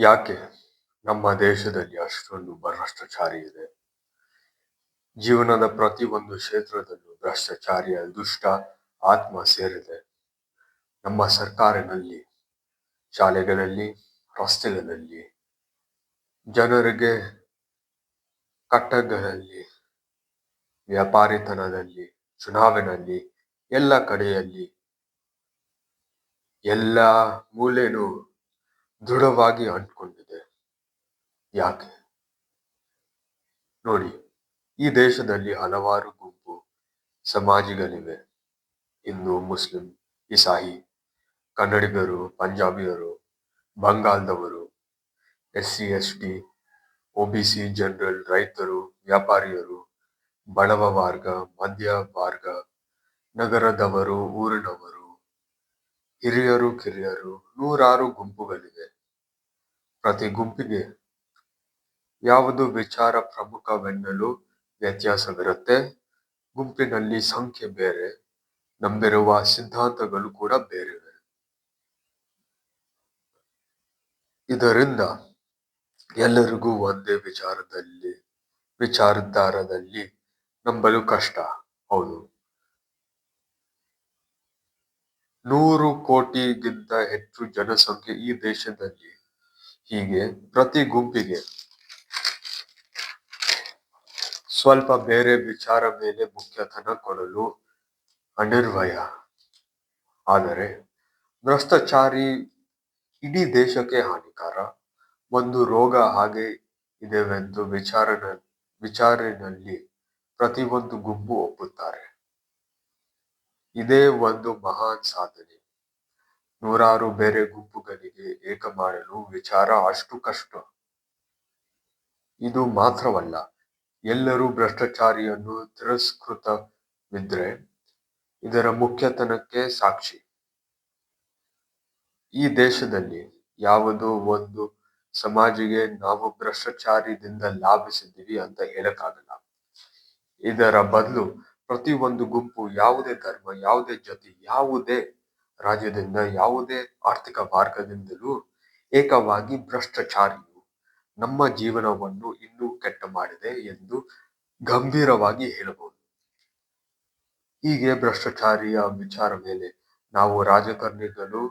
ಯಾಕೆ? ನಮ್ಮ ದೇಶದಲ್ಲಿ ಅಷ್ಟೊಂದು ಭ್ರಷ್ಟಾಚಾರಿ ಇದೆ. ಜೀವನದ ಪ್ರತಿ ಒಂದು ಕ್ಷೇತ್ರದಲ್ಲೂ ಭ್ರಷ್ಟಾಚಾರಿಯ ದುಷ್ಟ ಆತ್ಮ ಸೇರಿದೆ. ನಮ್ಮ ಸರ್ಕಾರದಲ್ಲಿ ಶಾಲೆಗಳಲ್ಲಿ, ರಸ್ತೆಗಳಲ್ಲಿ, ಜನರಿಗೆ ಕಟ್ಟಡಗಳಲ್ಲಿ ವ್ಯಾಪಾರಿತನದಲ್ಲಿ, ಚುನಾವಣೆಯಲ್ಲಿ, ಎಲ್ಲ ಕಡೆಯಲ್ಲಿ, ಎಲ್ಲ ಮೂಲೆನೂ ದೃಢವಾಗಿ ಅಂಟ್ಕೊಂಡಿದೆ. ಯಾಕೆ? ನೋಡಿ, ಈ ದೇಶದಲ್ಲಿ ಹಲವಾರು ಗುಂಪು ಸಮಾಜಿಗಳಿವೆ. ಹಿಂದೂ, ಮುಸ್ಲಿಂ ಇಸಾಯಿ ಕನ್ನಡಿಗರು, ಪಂಜಾಬಿಯರು, ಬಂಗಾಳದವರು S C S T O B C, general, ರೈತರು, ವ್ಯಾಪಾರಿಯರು ಬಡವ ವರ್ಗ, ಮಧ್ಯ ವರ್ಗ, ನಗರದವರು, ಊರಿನವರು ಹಿರಿಯರು, ಕಿರಿಯರು, ನೂರಾರು ಗುಂಪುಗಳಿವೆ. ಪ್ರತಿ ಗುಂಪಿಗೆ ಯಾವುದು ವಿಚಾರ ಪ್ರಮುಖವೆನ್ನಲು ವ್ಯತ್ಯಾಸವಿರುತ್ತೆ, ಗುಂಪಿನಲ್ಲಿ ಸಂಖ್ಯೆ ಬೇರೆ, ನಂಬಿರುವ ಸಿದ್ಧಾಂತಗಳು ಕೂಡ ಬೇರೆವೆ. ಇದರಿಂದ ಎಲ್ಲರಿಗೂ ಒಂದೇ ವಿಚಾರದಲ್ಲಿ, ವಿಚಾರಧಾರದಲ್ಲಿ ನಂಬಲು ಕಷ್ಟ, ಹೌದು. ನೂರು ಕೋಟಿಗಿಂತ ಹೆಚ್ಚು ಜನಸಂಖ್ಯೆ ಈ ದೇಶದಲ್ಲಿ. ಹೀಗೆ ಪ್ರತಿ ಗುಂಪಿಗೆ ಸ್ವಲ್ಪ ಬೇರೆ ವಿಚಾರ ಮೇಲೆ ಮುಖ್ಯತನ ಕೊಡಲು ಅನಿರ್ವಯ. ಆದರೆ ಭ್ರಷ್ಟಾಚಾರಿ ಇಡೀ ದೇಶಕ್ಕೆ ಹಾನಿಕಾರ. ಒಂದು ರೋಗ ಹಾಗೆ ಇದೆವೆಂದು ವಿಚಾರನ ವಿಚಾರಿನಲ್ಲಿ ಪ್ರತಿಯೊಂದು ಗುಂಪು ಒಪ್ಪುತ್ತಾರೆ ಇದೇ ಒಂದು ಮಹಾನ್ ಸಾಧನೆ. ನೂರಾರು ಬೇರೆ ಗುಂಪುಗಳಿಗೆ ಏಕ ಮಾಡಲು ವಿಚಾರ ಅಷ್ಟು ಕಷ್ಟ. ಇದು ಮಾತ್ರವಲ್ಲ, ಎಲ್ಲರೂ ಭ್ರಷ್ಟಾಚಾರಿಯನ್ನು ತಿರಸ್ಕೃತವಿದ್ರೆ ಇದರ ಮುಖ್ಯತನಕ್ಕೆ ಸಾಕ್ಷಿ. ಈ ದೇಶದಲ್ಲಿ ಯಾವುದೋ ಒಂದು ಸಮಾಜಿಗೆ ನಾವು ಭ್ರಷ್ಟಾಚಾರದಿಂದ ಲಾಭಿಸಿದ್ದೀವಿ ಅಂತ ಹೇಳಕ್ಕಾಗಲ್ಲ. ಇದರ ಬದಲು ಪ್ರತಿ ಒಂದು ಗುಂಪು ಯಾವುದೇ ಧರ್ಮ, ಯಾವುದೇ ಜಾತಿ, ಯಾವುದೇ ರಾಜ್ಯದಿಂದ, ಯಾವುದೇ ಆರ್ಥಿಕ ಮಾರ್ಗದಿಂದಲೂ ಏಕವಾಗಿ ಭ್ರಷ್ಟಾಚಾರಿಯು ನಮ್ಮ ಜೀವನವನ್ನು ಇನ್ನೂ ಕೆಟ್ಟ ಮಾಡಿದೆ ಎಂದು ಗಂಭೀರವಾಗಿ ಹೇಳಬಹುದು. ಹೀಗೆ ಭ್ರಷ್ಟಾಚಾರಿಯ ವಿಚಾರ ಮೇಲೆ ನಾವು ರಾಜಕಾರಣಿಗಳು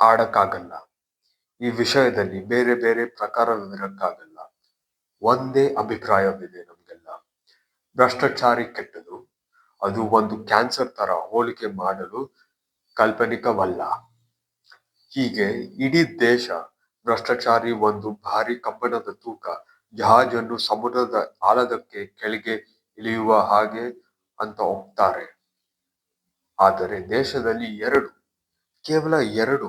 ಆಡಕ್ಕಾಗಲ್ಲ. ಈ ವಿಷಯದಲ್ಲಿ ಬೇರೆ ಬೇರೆ ಪ್ರಕಾರವಿರಕ್ಕಾಗಲ್ಲ ಒಂದೇ ಅಭಿಪ್ರಾಯವಿದೆ ನಮಗೆಲ್ಲ. ಭ್ರಷ್ಟಾಚಾರಿ ಕೆಟ್ಟದು. ಅದು ಒಂದು ಕ್ಯಾನ್ಸರ್ ತರ ಹೋಲಿಕೆ ಮಾಡಲು ಕಾಲ್ಪನಿಕವಲ್ಲ. ಹೀಗೆ ಇಡೀ ದೇಶ ಭ್ರಷ್ಟಾಚಾರಿ ಒಂದು ಭಾರಿ ಕಬ್ಬಣದ ತೂಕ ಜಹಾಜನ್ನು ಸಮುದ್ರದ ಆಳದಕ್ಕೆ ಕೆಳಗೆ ಇಳಿಯುವ ಹಾಗೆ ಅಂತ ಒಪ್ತಾರೆ. ಆದರೆ ದೇಶದಲ್ಲಿ ಎರಡು, ಕೇವಲ ಎರಡು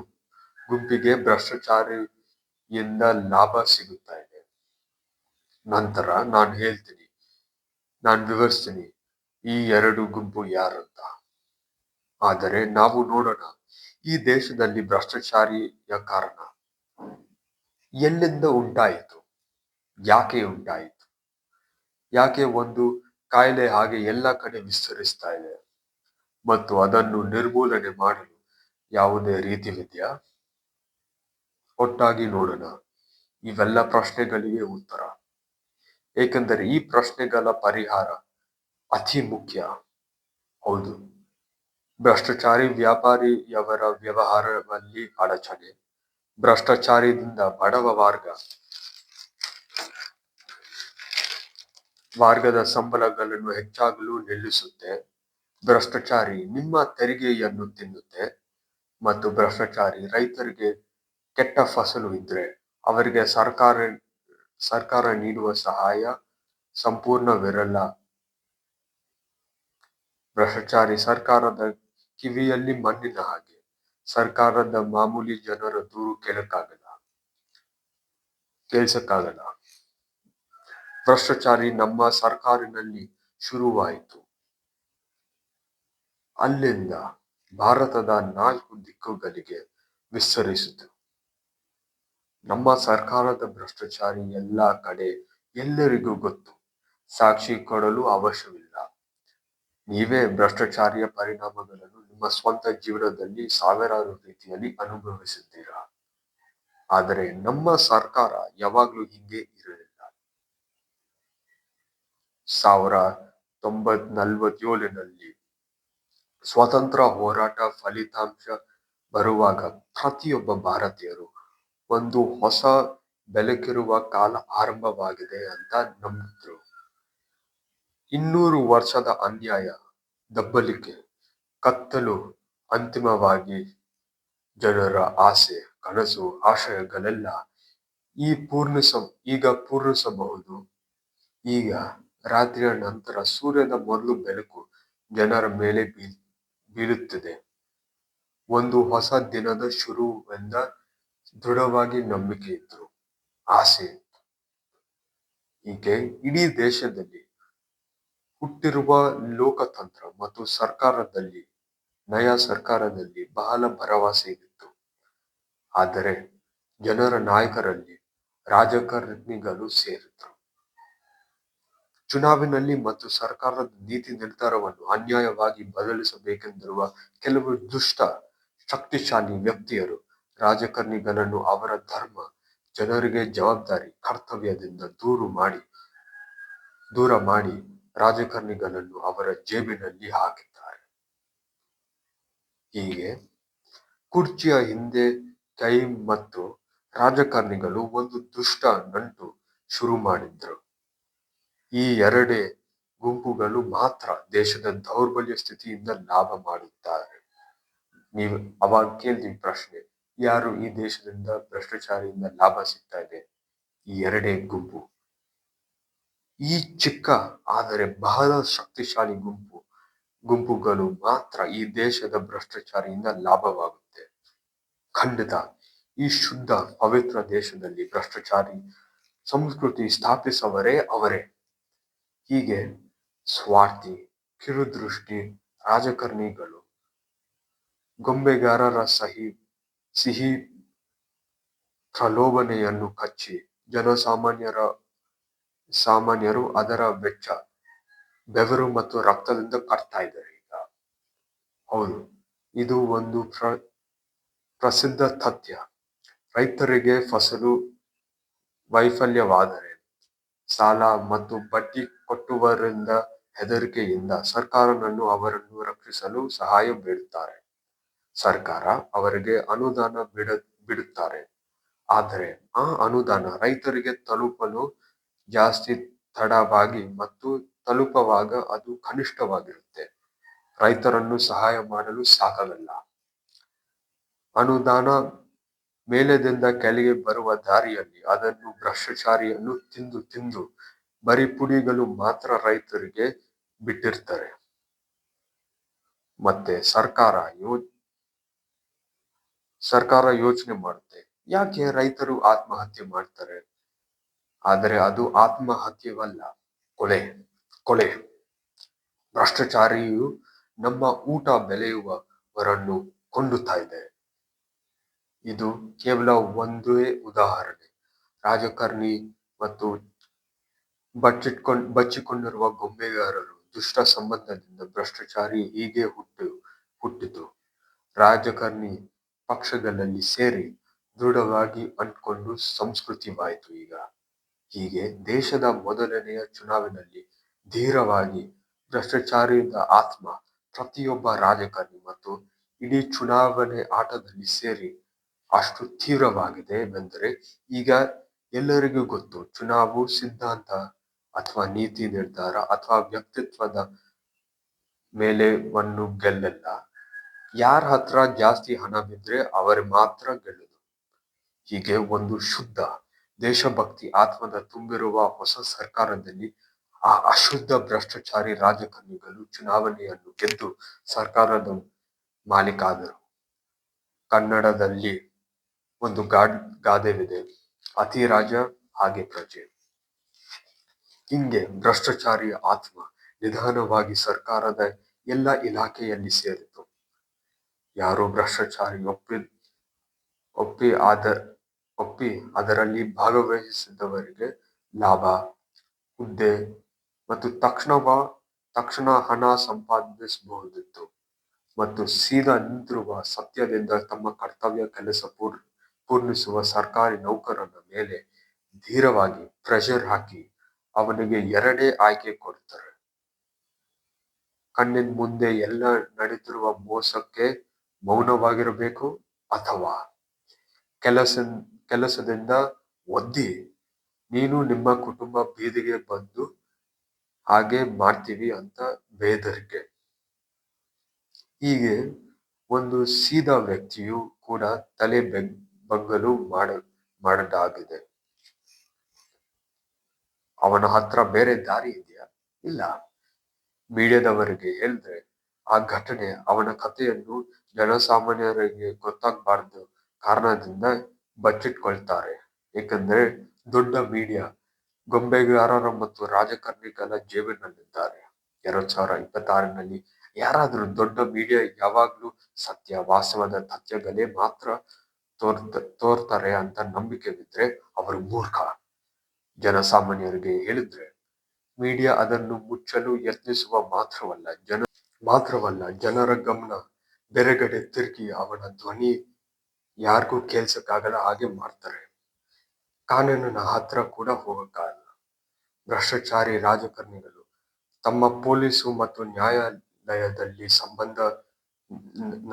ಗುಂಪಿಗೆ ಭ್ರಷ್ಟಾಚಾರಿಯಿಂದ ಲಾಭ ಸಿಗುತ್ತಾ ಇದೆ. ನಂತರ ನಾನು ಹೇಳ್ತೀನಿ ನಾನು ವಿವರಿಸ್ತೀನಿ ಈ ಎರಡು ಗುಂಪು ಯಾರಂತ. ಆದರೆ ನಾವು ನೋಡೋಣ ಈ ದೇಶದಲ್ಲಿ ಭ್ರಷ್ಟಾಚಾರಿಯ ಕಾರಣ. ಎಲ್ಲಿಂದ ಉಂಟಾಯಿತು? ಯಾಕೆ ಉಂಟಾಯಿತು? ಯಾಕೆ ಒಂದು ಕಾಯಿಲೆ ಹಾಗೆ ಎಲ್ಲ ಕಡೆ ವಿಸ್ತರಿಸ್ತಾ ಇದೆ? ಮತ್ತು ಅದನ್ನು ನಿರ್ಮೂಲನೆ ಮಾಡಲು ಯಾವುದೇ ರೀತಿ ವಿದ್ಯಾ? ಒಟ್ಟಾಗಿ ನೋಡೋಣ ಇವೆಲ್ಲ ಪ್ರಶ್ನೆಗಳಿಗೆ ಉತ್ತರ. ಏಕೆಂದರೆ ಈ ಪ್ರಶ್ನೆಗಳ ಪರಿಹಾರ ಅತಿ ಮುಖ್ಯ. ಹೌದು. ಭ್ರಷ್ಟಾಚಾರಿ ವ್ಯಾಪಾರಿಯವರ ವ್ಯವಹಾರದಲ್ಲಿ ಅಡಚಣೆ, ಭ್ರಷ್ಟಾಚಾರದಿಂದ ಬಡವ ವರ್ಗ, ವರ್ಗದ ಸಂಬಳಗಳನ್ನು ಹೆಚ್ಚಾಗಲು ನಿಲ್ಲಿಸುತ್ತೆ. ಭ್ರಷ್ಟಾಚಾರಿ ನಿಮ್ಮ ತೆರಿಗೆಯನ್ನು ತಿನ್ನುತ್ತೆ ಮತ್ತು ಭ್ರಷ್ಟಾಚಾರಿ ರೈತರಿಗೆ ಕೆಟ್ಟ ಫಸಲು ಇದ್ರೆ ಅವರಿಗೆ ಸರ್ಕಾರ ಸರ್ಕಾರ ನೀಡುವ ಸಹಾಯ ಸಂಪೂರ್ಣವಿರಲ್ಲ ಭ್ರಷ್ಟಾಚಾರಿ ಸರ್ಕಾರದ ಕಿವಿಯಲ್ಲಿ ಮಣ್ಣಿನ ಹಾಗೆ. ಸರ್ಕಾರದ ಮಾಮೂಲಿ ಜನರ ದೂರು ಕೇಳಕ್ಕಾಗಲ್ಲ. ಕೇಳಿಸಕ್ಕಾಗಲ್ಲ. ಭ್ರಷ್ಟಾಚಾರಿ ನಮ್ಮ ಸರ್ಕಾರಿನಲ್ಲಿ ಶುರುವಾಯಿತು. ಅಲ್ಲಿಂದ ಭಾರತದ ನಾಲ್ಕು ದಿಕ್ಕುಗಳಿಗೆ ವಿಸ್ತರಿಸಿತು. ನಮ್ಮ ಸರ್ಕಾರದ ಭ್ರಷ್ಟಾಚಾರಿ ಎಲ್ಲ ಕಡೆ ಎಲ್ಲರಿಗೂ ಗೊತ್ತು. ಸಾಕ್ಷಿ ಕೊಡಲು ಅವಶ್ಯವಿಲ್ಲ. ನೀವೇ ಭ್ರಷ್ಟಾಚಾರಿಯ ಪರಿಣಾಮಗಳನ್ನು ನಿಮ್ಮ ಸ್ವಂತ ಜೀವನದಲ್ಲಿ ಸಾವಿರಾರು ರೀತಿಯಲ್ಲಿ ಅನುಭವಿಸುತ್ತೀರಾ ಆದರೆ ನಮ್ಮ ಸರ್ಕಾರ ಯಾವಾಗ್ಲೂ ಹಿಂಗೆ ಇರಲಿಲ್ಲ. ಸಾವಿರ ತೊಂಬತ್ ನಲ್ವತ್ತೇಳಿನಲ್ಲಿ ಸ್ವತಂತ್ರ ಹೋರಾಟ ಫಲಿತಾಂಶ ಬರುವಾಗ ಪ್ರತಿಯೊಬ್ಬ ಭಾರತೀಯರು ಒಂದು ಹೊಸ ಬೆಳಕಿರುವ ಕಾಲ ಆರಂಭವಾಗಿದೆ ಅಂತ ನಂಬಿದ್ರು ಇನ್ನೂರು ವರ್ಷದ ಅನ್ಯಾಯ, ದಬ್ಬಲಿಕೆ, ಕತ್ತಲು ಅಂತಿಮವಾಗಿ ಜನರ ಆಸೆ, ಕನಸು, ಆಶಯಗಳೆಲ್ಲ ಈ ಪೂರ್ಣಿಸ, ಈಗ ಪೂರ್ಣಿಸಬಹುದು ಈಗ ರಾತ್ರಿಯ ನಂತರ ಸೂರ್ಯನ ಮೊದಲು ಬೆಳಕು ಜನರ ಮೇಲೆ. ಬೀಳುತ್ತಿದೆ ಒಂದು ಹೊಸ ದಿನದ ಶುರುವೆಂದ ದೃಢವಾಗಿ ನಂಬಿಕೆ ಇತ್ತು ಆಸೆ ಇತ್ತು. ಹೀಗೆ ಇಡೀ ದೇಶದಲ್ಲಿ ಹುಟ್ಟಿರುವ ಲೋಕತಂತ್ರ ಮತ್ತು ಸರ್ಕಾರದಲ್ಲಿ, ನಯ ಸರ್ಕಾರದಲ್ಲಿ ಬಹಳ ಭರವಸೆ ಇತ್ತು. ಆದರೆ ಜನರ ನಾಯಕರಲ್ಲಿ ರಾಜಕಾರಣಿಗಳು ಸೇರಿದ್ರು. ಚುನಾವಣೆಯಲ್ಲಿ ಮತ್ತು ಸರ್ಕಾರದ ನೀತಿ ನಿರ್ಧಾರವನ್ನು ಅನ್ಯಾಯವಾಗಿ ಬದಲಿಸಬೇಕೆಂದಿರುವ ಕೆಲವು ದುಷ್ಟ, ಶಕ್ತಿಶಾಲಿ ವ್ಯಕ್ತಿಯರು ರಾಜಕಾರಣಿಗಳನ್ನು ಅವರ ಧರ್ಮ, ಜನರಿಗೆ ಜವಾಬ್ದಾರಿ, ಕರ್ತವ್ಯದಿಂದ ದೂರು ಮಾಡಿ, ದೂರ ಮಾಡಿ ರಾಜಕಾರಣಿಗಳನ್ನು ಅವರ ಜೇಬಿನಲ್ಲಿ ಹಾಕಿದ್ದಾರೆ. ಹೀಗೆ ಕುರ್ಚಿಯ ಹಿಂದೆ ಕೈ ಮತ್ತು ರಾಜಕಾರಣಿಗಳು ಒಂದು ದುಷ್ಟ ನಂಟು ಶುರು ಮಾಡಿದ್ರು. ಈ ಎರಡೇ ಗುಂಪುಗಳು ಮಾತ್ರ ದೇಶದ ದೌರ್ಬಲ್ಯ ಸ್ಥಿತಿಯಿಂದ ಲಾಭ ಮಾಡುತ್ತಾರೆ ನೀವು ಅವಾಗ ಕೇಳ್ತೀವಿ ಪ್ರಶ್ನೆ ಯಾರು ಈ ದೇಶದಿಂದ ಭ್ರಷ್ಟಾಚಾರಿಯಿಂದ ಲಾಭ ಸಿಗ್ತಾ ಇದೆ? ಈ ಎರಡೇ ಗುಂಪು. ಈ ಚಿಕ್ಕ ಆದರೆ ಬಹಳ ಶಕ್ತಿಶಾಲಿ ಗುಂಪು. ಗುಂಪುಗಳು ಮಾತ್ರ ಈ ದೇಶದ ಭ್ರಷ್ಟಾಚಾರಿಯಿಂದ ಲಾಭವಾಗುತ್ತೆ. ಖಂಡಿತ, ಈ ಶುದ್ಧ, ಪವಿತ್ರ ದೇಶದಲ್ಲಿ ಭ್ರಷ್ಟಾಚಾರಿ ಸಂಸ್ಕೃತಿ ಸ್ಥಾಪಿಸವರೇ ಅವರೇ. ಹೀಗೆ ಸ್ವಾರ್ಥಿ, ಕಿರುದೃಷ್ಟಿ, ರಾಜಕಾರಣಿಗಳು, ಗೊಂಬೆಗಾರರ ಸಹಿ ಸಿಹಿ ಪ್ರಲೋಭನೆಯನ್ನು ಕಚ್ಚಿ ಜನಸಾಮಾನ್ಯರ, ಸಾಮಾನ್ಯರು ಅದರ ವೆಚ್ಚ, ಬೆವರು ಮತ್ತು ರಕ್ತದಿಂದ ಕಟ್ತಾ ಇದ್ದಾರೆ ಈಗ. ಹೌದು, ಇದು ಒಂದು ಪ್ರ, ಪ್ರಸಿದ್ಧ ತಥ್ಯ. ರೈತರಿಗೆ ಫಸಲು ವೈಫಲ್ಯವಾದರೆ ಸಾಲ ಮತ್ತು ಬಡ್ಡಿ ಕೊಟ್ಟುವರಿಂದ ಹೆದರಿಕೆಯಿಂದ ಸರ್ಕಾರವನ್ನು ಅವರನ್ನು ರಕ್ಷಿಸಲು ಸಹಾಯ ಬೇಡುತ್ತಾರೆ. ಸರ್ಕಾರ ಅವರಿಗೆ ಅನುದಾನ ಬಿಡ, ಬಿಡುತ್ತಾರೆ. ಆದರೆ ಆ ಅನುದಾನ ರೈತರಿಗೆ ತಲುಪಲು ಜಾಸ್ತಿ ತಡವಾಗಿ ಮತ್ತು ತಲುಪುವಾಗ ಅದು ಕನಿಷ್ಠವಾಗಿರುತ್ತೆ. ರೈತರನ್ನು ಸಹಾಯ ಮಾಡಲು ಸಾಕಾಗಲ್ಲ. ಅನುದಾನ ಮೇಲೆದಿಂದ ಕೆಳಗೆ ಬರುವ ದಾರಿಯಲ್ಲಿ ಅದನ್ನು ಭ್ರಷ್ಟಾಚಾರಿಯನ್ನು ತಿಂದು ತಿಂದು ಬರಿಪುಡಿಗಳು ಮಾತ್ರ ರೈತರಿಗೆ ಬಿಟ್ಟಿರ್ತಾರೆ. ಮತ್ತೆ ಸರ್ಕಾರ ಯೋ ಸರ್ಕಾರ ಯೋಚನೆ ಮಾಡುತ್ತೆ. ಯಾಕೆ ರೈತರು ಆತ್ಮಹತ್ಯೆ ಮಾಡ್ತಾರೆ? ಆದರೆ ಅದು ಆತ್ಮಹತ್ಯವಲ್ಲ ಕೊಲೆ ಕೊಲೆ. ಭ್ರಷ್ಟಾಚಾರಿಯು ನಮ್ಮ ಊಟ ಬೆಳೆಯುವವರನ್ನು ಕೊಂಡುತ್ತಾ ಇದೆ. ಇದು ಕೇವಲ ಒಂದೇ ಉದಾಹರಣೆ. ರಾಜಕಾರಣಿ ಮತ್ತು ಬಚ್ಚಿಟ್ಕೊಂಡ್, ಬಚ್ಚಿಕೊಂಡಿರುವ ಗೊಂಬೆಗಾರರು ದುಷ್ಟ ಸಂಬಂಧದಿಂದ ಭ್ರಷ್ಟಾಚಾರಿ ಹೀಗೆ ಹುಟ್ಟು, ಹುಟ್ಟಿತು. ರಾಜಕಾರಣಿ ಪಕ್ಷಗಳಲ್ಲಿ ಸೇರಿ ದೃಢವಾಗಿ ಅಂಟ್ಕೊಂಡು ಸಂಸ್ಕೃತಿವಾಯಿತು ಈಗ. ಹೀಗೆ ದೇಶದ ಮೊದಲನೆಯ ಚುನಾವಣೆಯಲ್ಲಿ ಧೀರವಾಗಿ, ಭ್ರಷ್ಟಾಚಾರಿಯಿಂದ ಆತ್ಮ, ಪ್ರತಿಯೊಬ್ಬ ರಾಜಕಾರಣಿ ಮತ್ತು ಇಡೀ ಚುನಾವಣೆ ಆಟದಲ್ಲಿ ಸೇರಿ ಅಷ್ಟು ತೀವ್ರವಾಗಿದೆ ಎಂದರೆ ಈಗ ಎಲ್ಲರಿಗೂ ಗೊತ್ತು, ಚುನಾವು ಸಿದ್ಧಾಂತ ಅಥವಾ ನೀತಿ ನಿರ್ಧಾರ ಅಥವಾ ವ್ಯಕ್ತಿತ್ವದ ಮೇಲೆ ಒಂದು ಗೆಲ್ಲಲ್ಲ. ಯಾರ ಹತ್ರ ಜಾಸ್ತಿ ಹಣ ಬಿದ್ರೆ ಅವರು ಮಾತ್ರ ಗೆಲ್ಲುದು. ಹೀಗೆ ಒಂದು ಶುದ್ಧ ದೇಶಭಕ್ತಿ ಆತ್ಮದ ತುಂಬಿರುವ ಹೊಸ ಸರ್ಕಾರದಲ್ಲಿ ಆ ಅಶುದ್ಧ ಭ್ರಷ್ಟಾಚಾರಿ ರಾಜಕಾರಣಿಗಳು ಚುನಾವಣೆಯನ್ನು ಗೆದ್ದು ಸರ್ಕಾರದ ಮಾಲೀಕಾದರು ಕನ್ನಡದಲ್ಲಿ ಒಂದು ಗಾಡ್, ಗಾದೆವಿದೆ ಅತಿ ರಾಜ ಹಾಗೆ ಪ್ರಜೆ. ಹಿಂಗೆ ಭ್ರಷ್ಟಾಚಾರಿ ಆತ್ಮ ನಿಧಾನವಾಗಿ ಸರ್ಕಾರದ ಎಲ್ಲ ಇಲಾಖೆಯಲ್ಲಿ ಸೇರಿತು ಯಾರೋ ಭ್ರಷ್ಟಾಚಾರಿ, ಒಪ್ಪಿ ಒಪ್ಪಿ ಆದ, ಒಪ್ಪಿ ಅದರಲ್ಲಿ ಭಾಗವಹಿಸಿದವರಿಗೆ ಲಾಭ, ಹುದ್ದೆ ಮತ್ತು ತಕ್ಷಣವ ತಕ್ಷಣ ಹಣ ಸಂಪಾದಿಸಬಹುದಿತ್ತು ಮತ್ತು ಸೀದಾ ನಿಂತಿರುವ ಸತ್ಯದಿಂದ ತಮ್ಮ ಕರ್ತವ್ಯ ಕೆಲಸ ಪೂರ್, ಪೂರ್ಣಿಸುವ ಸರ್ಕಾರಿ ನೌಕರನ ಮೇಲೆ ಧೀರವಾಗಿ ಪ್ರೆಷರ್ ಹಾಕಿ ಅವನಿಗೆ ಎರಡೇ ಆಯ್ಕೆ ಕೊಡ್ತಾರೆ. ಕಣ್ಣಿನ ಮುಂದೆ ಎಲ್ಲ ನಡೀತಿರುವ ಮೋಸಕ್ಕೆ ಮೌನವಾಗಿರಬೇಕು ಅಥವಾ ಕೆಲಸ ಕೆಲಸದಿಂದ ಒದ್ದಿ ನೀನು ನಿಮ್ಮ ಕುಟುಂಬ ಬೀದಿಗೆ ಬಂದು ಹಾಗೆ ಮಾಡ್ತೀವಿ ಅಂತ ಬೇದರಿಕೆ. ಹೀಗೆ ಒಂದು ಸೀದಾ ವ್ಯಕ್ತಿಯು ಕೂಡ ತಲೆ ಬೆಂಗ್, ಬಂಗಲು ಮಾಡ, ಮಾಡದಾಗಿದೆ. ಅವನ ಹತ್ರ ಬೇರೆ ದಾರಿ ಇದೆಯಾ? ಇಲ್ಲ. ಮೀಡಿಯಾದವರಿಗೆ ಹೇಳಿದ್ರೆ ಆ ಘಟನೆ ಅವನ ಕಥೆಯನ್ನು ಜನಸಾಮಾನ್ಯರಿಗೆ ಗೊತ್ತಾಗಬಾರ್ದು ಕಾರಣದಿಂದ ಬಚ್ಚಿಟ್ಕೊಳ್ತಾರೆ. ಏಕೆಂದ್ರೆ ದೊಡ್ಡ ಮೀಡಿಯಾ ಗೊಂಬೆಗಾರರ ಮತ್ತು ರಾಜಕಾರಣಿಗಳ ಜೇಬಿನಲ್ಲಿದ್ದಾರೆ. ಎರಡ್ ಸಾವಿರ ಇಪ್ಪತ್ತಾರರಲ್ಲಿ ಯಾರಾದ್ರೂ ದೊಡ್ಡ ಮೀಡಿಯಾ ಯಾವಾಗ್ಲೂ ಸತ್ಯ, ವಾಸ್ತವದ ತಥ್ಯಗಳೇ ಮಾತ್ರ ತೋರ್ತ ತೋರ್ತಾರೆ ಅಂತ ನಂಬಿಕೆ ಬಿದ್ರೆ ಅವರು ಮೂರ್ಖ. ಜನಸಾಮಾನ್ಯರಿಗೆ ಹೇಳಿದ್ರೆ ಮೀಡಿಯಾ ಅದನ್ನು ಮುಚ್ಚಲು ಯತ್ನಿಸುವ ಮಾತ್ರವಲ್ಲ, ಜನ ಮಾತ್ರವಲ್ಲ, ಜನರ ಗಮನ ಬೇರೆಗಡೆ ತಿರುಗಿ ಅವನ ಧ್ವನಿ ಯಾರಿಗೂ ಕೇಳ್ಸಕ್ಕಾಗಲ್ಲ, ಹಾಗೆ ಮಾಡ್ತಾರೆ. ಕಾನೂನಿನ ಹತ್ರ ಕೂಡ ಹೋಗಕ್ಕಾಗಲ್ಲ. ಭ್ರಷ್ಟಾಚಾರಿ ರಾಜಕಾರಣಿಗಳು ತಮ್ಮ ಪೊಲೀಸು ಮತ್ತು ನ್ಯಾಯಾಲಯದಲ್ಲಿ ಸಂಬಂಧ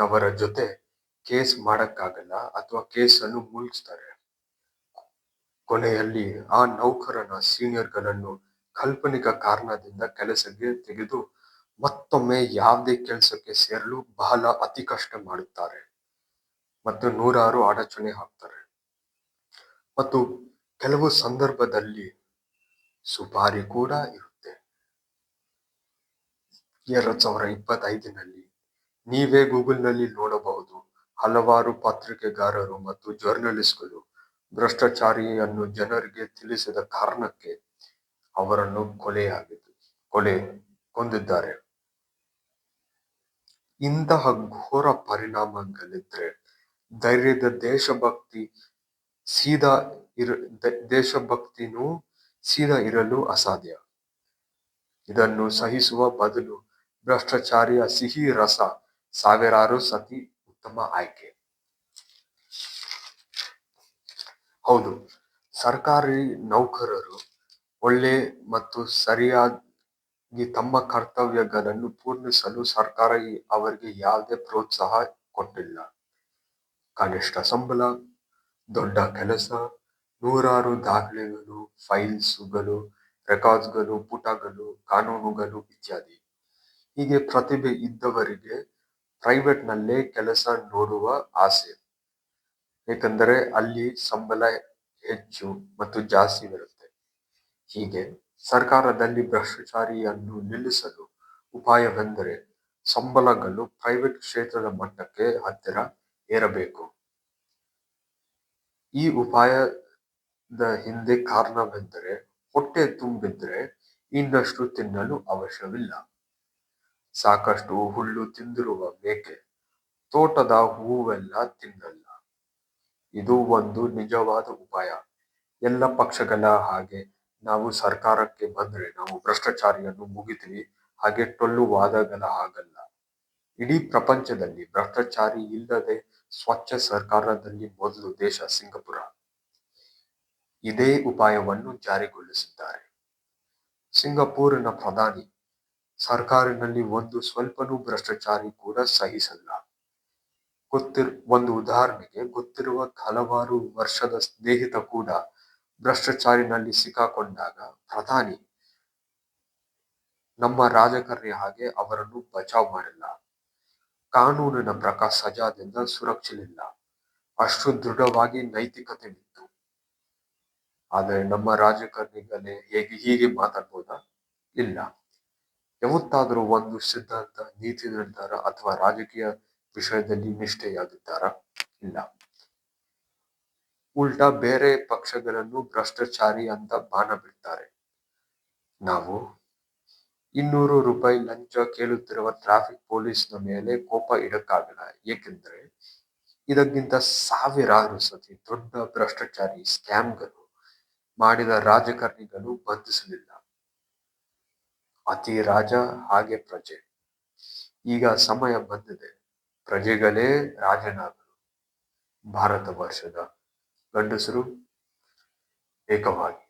ನವರ ಜೊತೆ ಕೇಸ್ ಮಾಡಕ್ಕಾಗಲ್ಲ ಅಥವಾ ಕೇಸನ್ನು ಮುಳುಗಿಸ್ತಾರೆ ಕೊನೆಯಲ್ಲಿ ಆ ನೌಕರನ ಸೀನಿಯರ್ಗಳನ್ನು ಕಾಲ್ಪನಿಕ ಕಾರಣದಿಂದ ಕೆಲಸಕ್ಕೆ ತೆಗೆದು ಮತ್ತೊಮ್ಮೆ ಯಾವುದೇ ಕೆಲಸಕ್ಕೆ ಸೇರಲು ಬಹಳ ಅತಿ ಕಷ್ಟ ಮಾಡುತ್ತಾರೆ. ಮತ್ತು ನೂರಾರು ಅಡಚಣೆ ಹಾಕ್ತಾರೆ. ಮತ್ತು ಕೆಲವು ಸಂದರ್ಭದಲ್ಲಿ ಸುಪಾರಿ ಕೂಡ ಇರುತ್ತೆ. ಎರಡ್ ಸಾವಿರ ಇಪ್ಪತ್ತೈದಿನಲ್ಲಿ ನೀವೇ ಗೂಗಲ್ನಲ್ಲಿ ನೋಡಬಹುದು ಹಲವಾರು ಪತ್ರಿಕೆಗಾರರು ಮತ್ತು ಜರ್ನಲಿಸ್ಟ್ಗಳು ಭ್ರಷ್ಟಾಚಾರಿಯನ್ನು ಜನರಿಗೆ ತಿಳಿಸಿದ ಕಾರಣಕ್ಕೆ ಅವರನ್ನು ಕೊಲೆಯಾಗಿದ್ದು ಕೊಲೆ ಕೊಂದಿದ್ದಾರೆ. ಇಂತಹ ಘೋರ ಪರಿಣಾಮಗಳಿದ್ರೆ ಧೈರ್ಯದ ದೇಶಭಕ್ತಿ ಸೀದಾ ಇರ ದೇಶಭಕ್ತಿನೂ ಸೀದಾ ಇರಲು ಅಸಾಧ್ಯ. ಇದನ್ನು ಸಹಿಸುವ ಬದಲು ಭ್ರಷ್ಟಾಚಾರಿಯ ಸಿಹಿ ರಸ ಸಾವಿರಾರು ಸತಿ ಉತ್ತಮ ಆಯ್ಕೆ. ಹೌದು, ಸರ್ಕಾರಿ ನೌಕರರು ಒಳ್ಳೆ ಮತ್ತು ಸರಿಯಾಗಿ ತಮ್ಮ ಕರ್ತವ್ಯಗಳನ್ನು ಪೂರ್ಣಿಸಲು ಸರ್ಕಾರ ಈ- ಅವರಿಗೆ ಯಾವುದೇ ಪ್ರೋತ್ಸಾಹ ಕೊಟ್ಟಿಲ್ಲ. ಕನಿಷ್ಠ ಸಂಬಳ ದೊಡ್ಡ ಕೆಲಸ ನೂರಾರು ದಾಖಲೆಗಳು ಫೈಲ್ಸುಗಳು, ರೆಕಾರ್ಡ್ಸ್ಗಳು ಪುಟಗಳು ಕಾನೂನುಗಳು ಇತ್ಯಾದಿ. ಹೀಗೆ ಪ್ರತಿಭೆ ಇದ್ದವರಿಗೆ ಪ್ರೈವೇಟ್ನಲ್ಲೇ ಕೆಲಸ ನೋಡುವ ಆಸೆ. ಏಕೆಂದರೆ ಅಲ್ಲಿ ಸಂಬಳ ಹೆಚ್ಚು ಮತ್ತು ಜಾಸ್ತಿ ಇರುತ್ತೆ ಹೀಗೆ ಸರ್ಕಾರದಲ್ಲಿ ಭ್ರಷ್ಟಾಚಾರಿಯನ್ನು ನಿಲ್ಲಿಸಲು ಉಪಾಯವೆಂದರೆ ಸಂಬಳಗಳು ಪ್ರೈವೇಟ್ ಕ್ಷೇತ್ರದ ಮಟ್ಟಕ್ಕೆ ಹತ್ತಿರ ಏರಬೇಕು. ಈ ಉಪಾಯದ ಹಿಂದೆ ಕಾರಣವೆಂದರೆ ಹೊಟ್ಟೆ ತುಂಬಿದ್ರೆ ಇನ್ನಷ್ಟು ತಿನ್ನಲು ಅವಶ್ಯವಿಲ್ಲ. ಸಾಕಷ್ಟು ಹುಲ್ಲು ತಿಂದಿರುವ ಮೇಕೆ ತೋಟದ ಹೂವೆಲ್ಲ ತಿನ್ನಲ್ಲ. ಇದು ಒಂದು ನಿಜವಾದ ಉಪಾಯ. ಎಲ್ಲ ಪಕ್ಷಗಳ ಹಾಗೆ ನಾವು ಸರ್ಕಾರಕ್ಕೆ ಬಂದ್ರೆ ನಾವು ಭ್ರಷ್ಟಾಚಾರಿಯನ್ನು ಮುಗಿತೀವಿ. ಹಾಗೆ ಟೊಳ್ಳು ವಾದಗಳ ಹಾಗಲ್ಲ ಇಡೀ ಪ್ರಪಂಚದಲ್ಲಿ ಭ್ರಷ್ಟಾಚಾರಿ ಇಲ್ಲದೆ ಸ್ವಚ್ಛ ಸರ್ಕಾರದಲ್ಲಿ ಮೊದಲು ದೇಶ ಸಿಂಗಪುರ. ಇದೇ ಉಪಾಯವನ್ನು ಜಾರಿಗೊಳಿಸಿದ್ದಾರೆ. ಸಿಂಗಪೂರಿನ ಪ್ರಧಾನಿ ಸರ್ಕಾರಿನಲ್ಲಿ ಒಂದು ಸ್ವಲ್ಪನೂ ಭ್ರಷ್ಟಾಚಾರಿ ಕೂಡ ಸಹಿಸಲ್ಲ. ಗೊತ್ತಿರ್, ಒಂದು ಉದಾಹರಣೆಗೆ ಗೊತ್ತಿರುವ ಹಲವಾರು ವರ್ಷದ ಸ್ನೇಹಿತ ಕೂಡ ಭ್ರಷ್ಟಾಚಾರಿನಲ್ಲಿ ಸಿಕ್ಕಾಕೊಂಡಾಗ ಪ್ರಧಾನಿ ನಮ್ಮ ರಾಜಕಾರಣಿ ಹಾಗೆ ಅವರನ್ನು ಬಚಾವ್ ಮಾಡಿಲ್ಲ. ಕಾನೂನಿನ ಪ್ರಕಾರ ಸಜಾದಿಂದ ಸುರಕ್ಷಿಲಿಲ್ಲ. ಅಷ್ಟು ದೃಢವಾಗಿ ನೈತಿಕತೆ ಬಿತ್ತು ಆದರೆ ನಮ್ಮ ರಾಜಕಾರಣಿಗಳೇ ಹೇಗೆ ಹೀಗೆ ಮಾತಾಡ್ಬೋದಾ? ಇಲ್ಲ. ಯಾವತ್ತಾದರೂ ಒಂದು ಸಿದ್ಧಾಂತ, ನೀತಿ ನಿರ್ಧಾರ ಅಥವಾ ರಾಜಕೀಯ ವಿಷಯದಲ್ಲಿ ನಿಷ್ಠೆಯಾಗಿದ್ದಾರಾ? ಇಲ್ಲ. ಉಲ್ಟಾ ಬೇರೆ ಪಕ್ಷಗಳನ್ನು ಭ್ರಷ್ಟಾಚಾರಿ ಅಂತ ಬಾಣ ಬಿಡ್ತಾರೆ. ನಾವು ಇನ್ನೂರು ರೂಪಾಯಿ ಲಂಚ ಕೇಳುತ್ತಿರುವ ಟ್ರಾಫಿಕ್ ಪೊಲೀಸ್ನ ಮೇಲೆ ಕೋಪ ಇಡಕ್ಕಾಗಲ್ಲ. ಏಕೆಂದ್ರೆ ಇದಕ್ಕಿಂತ ಸಾವಿರಾರು ಸತಿ ದೊಡ್ಡ ಭ್ರಷ್ಟಾಚಾರಿ ಸ್ಕ್ಯಾಮ್ಗಳು ಮಾಡಿದ ರಾಜಕಾರಣಿಗಳು ಬಂಧಿಸಲಿಲ್ಲ. ಅತಿ ರಾಜ ಹಾಗೆ ಪ್ರಜೆ. ಈಗ ಸಮಯ ಬಂದಿದೆ. ಪ್ರಜೆಗಳೇ ರಾಜನಾಗಲು. ಭಾರತ ವರ್ಷದ ಗಂಡಸರು ಏಕವಾಗಿ